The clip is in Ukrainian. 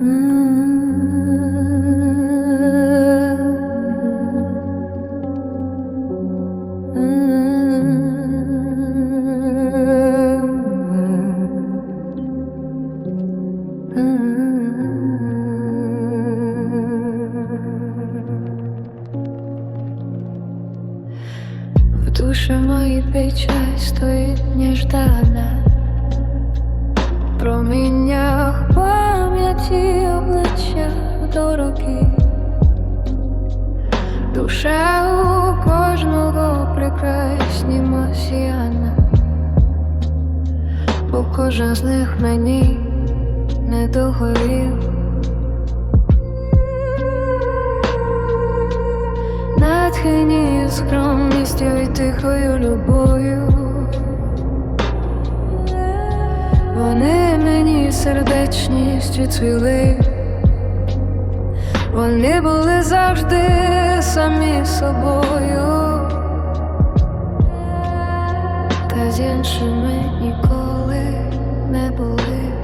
В душе моей печаль стоит нежданно Про меня до руки, душа у кожного прекрасні масіяна, бо кожен з них мені не договів. Натхині скромністю і тихою любов'ю. Вони мені сердечністю цвіли. Вони були завжди самі собою, та з іншими ніколи не були.